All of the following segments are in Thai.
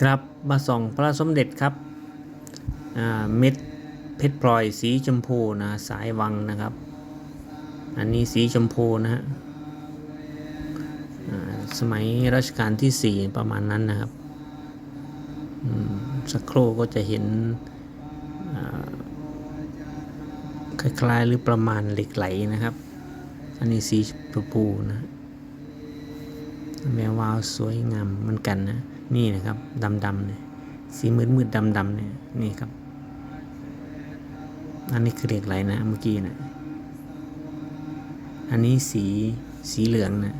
ครับมาส่องพระสมเด็จครับเม็ดเพชรพลอยสีชมพูนะสายวังนะครับ อันนี้สีชมพูนะฮะสมัยรัชกาลที่สี่ประมาณนั้นนะครับสักครู่ก็จะเห็นคล้ายๆหรือประมาณเหล็กไหลนะครับ อันนี้สีชมพูนะแวววาวสวยงามเหมือนกันนะ นี่นะครับดำดำเนี่ยสีมืดมืดดำดำเนี่ยนี่ครับ อันนี้คือเหล็กไหลนะเมื่อกี้นะอันนี้สีสีเหลืองนะ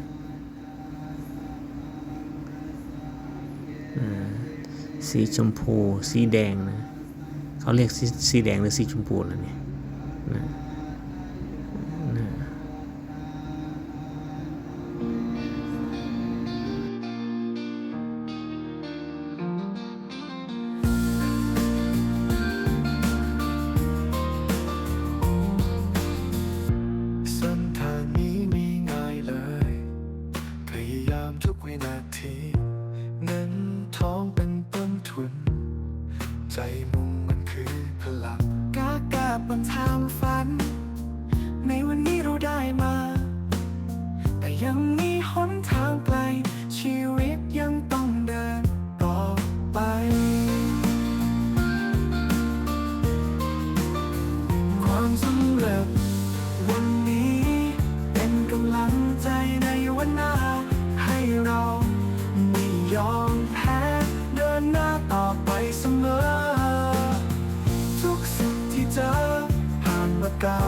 สีชมพู สีแดงนะเขาเรียกสีสีแดงหรือสีชมพูแล้วเนี่ยนะ ใจมุ่งมันคือพลังกากาบบนทางฝัน ในวันนี้เราได้มา แต่ยังมีหนทางไกล ชีวิตยังต้องเดินต่อไป ความสำเร็จวันนี้เป็นกำลังใจในวันหน้า ให้เราไม่ยอมแพ้เดินหน้าต่อไป ก้าว